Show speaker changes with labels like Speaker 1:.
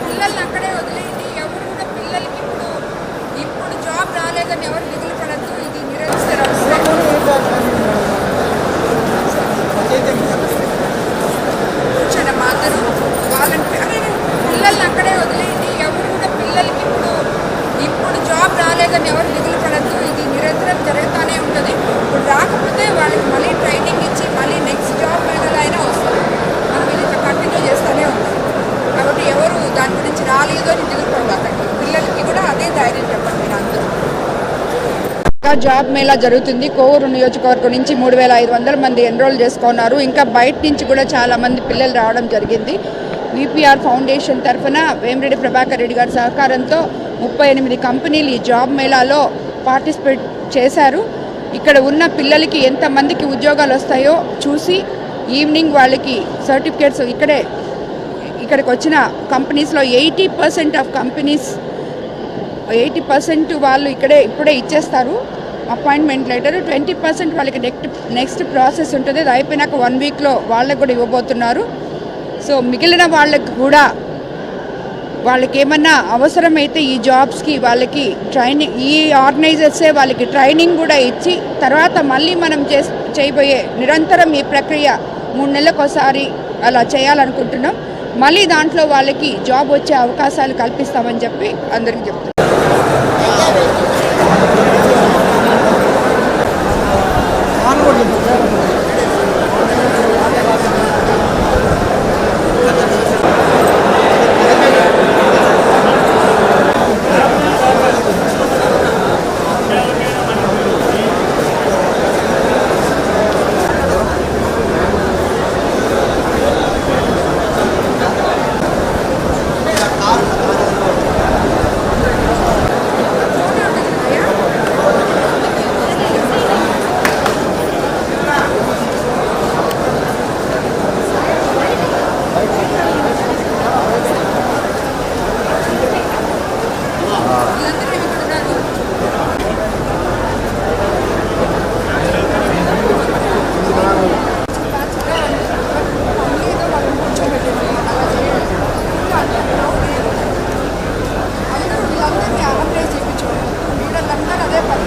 Speaker 1: పిల్లల్ని అక్కడే వదిలేయండి. ఎవరు కూడా పిల్లలకి ఇప్పుడు ఇప్పుడు జాబ్ రాలేదని ఎవరు దాన్ని ఎవరు నిధులు పడద్దు ఇది నిరంతరం జరుగుతూనే ఉంటుంది. ఇప్పుడు రాకపోతే వాళ్ళకి మళ్ళీ ట్రైనింగ్ ఇచ్చి మళ్ళీ నెక్స్ట్ జాబ్ అయినా వస్తుంది. మనం ఇది కంటిన్యూ చేస్తూనే ఉంటాం. కాబట్టి ఎవరు దాని గురించి రాలేదు అని నిధులు పడబాకండి పిల్లలకి కూడా అదే ధైర్యం చెప్పండి మీరు అందరూ జాబ్ మేళా జరుగుతుంది. కోవూరు నియోజకవర్గం నుంచి మూడు వేల ఐదు వందల మంది ఎన్రోల్ చేసుకున్నారు. ఇంకా బయట నుంచి కూడా చాలా మంది పిల్లలు రావడం జరిగింది. విపిఆర్ ఫౌండేషన్ తరఫున వేమిరెడ్డి ప్రభాకర్ రెడ్డి గారి సహకారంతో ముప్పై ఎనిమిది కంపెనీలు ఈ జాబ్ మేళాలో పార్టిసిపేట్ చేశారు. ఇక్కడ ఉన్న పిల్లలకి ఎంతమందికి ఉద్యోగాలు వస్తాయో చూసి ఈవినింగ్ వాళ్ళకి సర్టిఫికేట్స్ ఇక్కడే ఇక్కడికి వచ్చిన కంపెనీస్లో eighty percent of companies eighty percent వాళ్ళు ఇక్కడే ఇప్పుడే ఇచ్చేస్తారు. అపాయింట్మెంట్ లెటర్ ట్వంటీ పర్సెంట్ వాళ్ళకి నెక్స్ట్ నెక్స్ట్ ప్రాసెస్ ఉంటుంది. అది అయిపోయినాక వన్ వీక్లో వాళ్ళకి కూడా ఇవ్వబోతున్నారు. సో మిగిలిన వాళ్ళకి కూడా వాళ్ళకి ఏమన్నా అవసరమైతే ఈ జాబ్స్కి వాళ్ళకి ట్రైనింగ్ ఈ ఆర్గనైజర్సే వాళ్ళకి ట్రైనింగ్ కూడా ఇచ్చి తర్వాత మళ్ళీ మనం చే చేయబోయే నిరంతరం ఈ ప్రక్రియ మూడు నెలలకోసారి అలా చేయాలనుకుంటున్నాం. మళ్ళీ దాంట్లో వాళ్ళకి జాబ్ వచ్చే అవకాశాలు కల్పిస్తామని చెప్పి అందరికీ చెప్తున్నాం. అందరూ వీళ్ళందరినీ అమర్నైజ్ చేయించుకోవాలి వీళ్ళందరూ అదే పని.